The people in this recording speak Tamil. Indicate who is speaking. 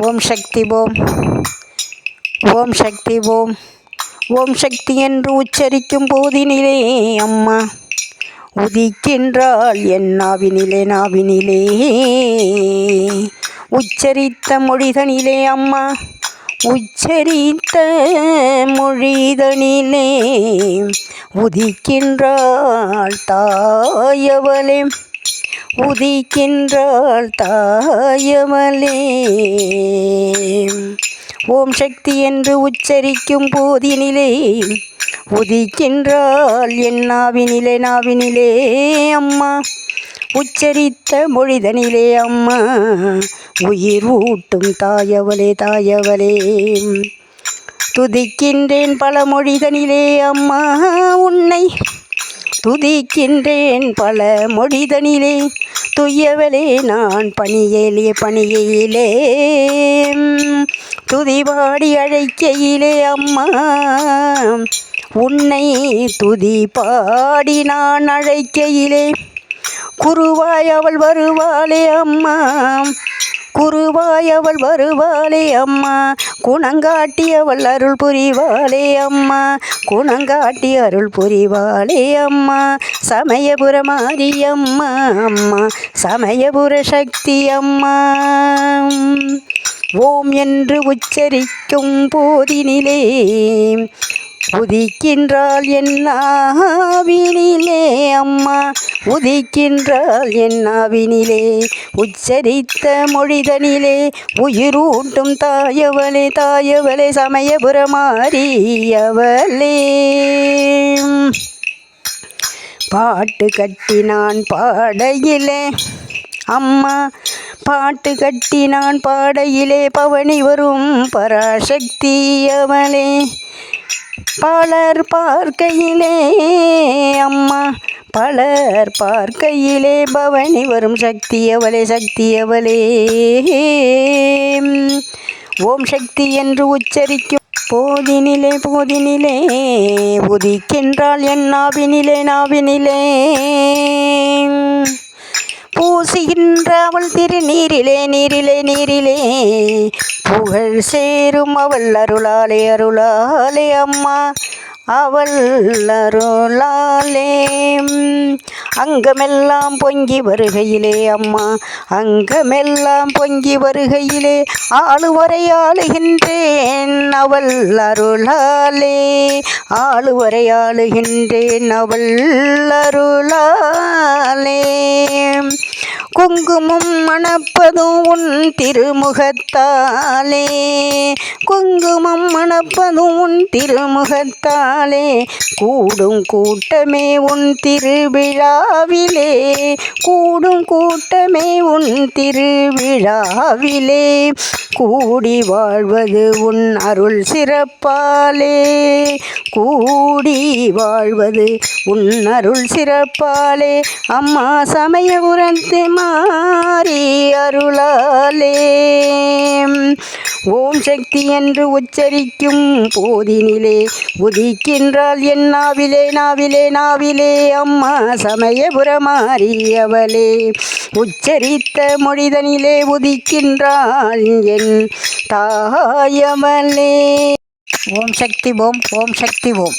Speaker 1: ஓம் சக்தி ஓம். ஓம் சக்தி ஓம். ஓம் சக்தி என்று உச்சரிக்கும் போதினிலே அம்மா. உதிக்கின்றாள் என் நாவினிலே நாவினிலே. உச்சரித்த மொழிதனிலே அம்மா. உச்சரித்த மொழிதனிலே. உதிக்கின்றாள் தாயவளே. உதிக்கின்றாள் தாயமலே. ஓம் சக்தி என்று உச்சரிக்கும் போதினிலே உதிக்கின்றாள் என் நாவினிலே நாவினிலே அம்மா. உச்சரித்த மொழிதனிலே அம்மா உயிர் ஊட்டும் தாயவளே தாயவளே. துதிக்கின்றேன் பல மொழிதனிலே அம்மா உன்னை துதிக்கின்றேன் பல மொழிதனிலே. துய்யவளே நான் பணியேலே பணியிலே. துதிபாடி அழைக்கையிலே அம்மா. உன்னை துதி பாடி நான் அழைக்கையிலே. குருவாய் அவள் வருவாளே அம்மா. குருவாய் அவள் வருவாளே அம்மா. குணங்காட்டி அவள் அருள் புரிவாளே அம்மா. குணங்காட்டி அருள் புரிவாளே அம்மா. சமயபுர மாரியம்மா அம்மா. சமயபுர சக்தி அம்மா. ஓம் என்று உச்சரிக்கும் போதினிலே உதிக்கின்றாள் என் ஆவினிலே அம்மா. உதிக்கின்றாள் என்னாவினிலே உச்சரித்த மொழிதனிலே உயிரூட்டும் தாயவளே தாயவளே சமயபுரமாரியவளே. பாட்டு கட்டி நான் பாடையிலே அம்மா பாட்டு கட்டி நான் பாடையிலே பவனி வரும் பராசக்தி அவளே. பலர் பார்க்கையிலே பலர் பார்க்கையிலே பவனி வரும் சக்தி அவளே சக்தி அவளே. ஓம் சக்தி என்று உச்சரிக்கும் போதினிலே போதினிலே உதிக்கின்றால் என் நாவினிலே நாவினிலே. பூசுகின்ற அவள் திருநீரிலே நீரிலே நீரிலே. புகழ் சேரும் அவள் அருளாலே அருளாலே அம்மா. அவள் அருளாலே. அங்கமெல்லாம் பொங்கி வருகையிலே அம்மா. அங்கமெல்லாம் பொங்கி வருகையிலே ஆளுவரை ஆளுகின்றேன் அவள் அருளாலே. ஆளுவரை ஆளுகின்றேன் அவள் அருளாலே. குங்குமம் மணப்பதும் உன் திருமுகத்தாலே. குங்குமம் மணப்பதும் உன் திருமுகத்தாலே. கூடும் கூட்டமே உன் திருவிழா திருவிழாவிலே கூடும் கூட்டமே உன் திருவிழாவிலே. கூடி வாழ்வது உன் அருள் சிறப்பாலே. கூடி வாழ்வது உன் அருள் சிறப்பாலே. அம்மா சமய உரந்து மாறி அருளாலே. ஓம் சக்தி என்று உச்சரிக்கும் போதினிலே உதிக்கின்றால் என் நாவிலே நாவிலே நாவிலே. அம்மா சமயபுரமாறியவளே உச்சரித்த மொழிதனிலே உதிக்கின்றாள் என் தாயமலே. ஓம் சக்தி ஓம் ஓம் சக்தி ஓம்.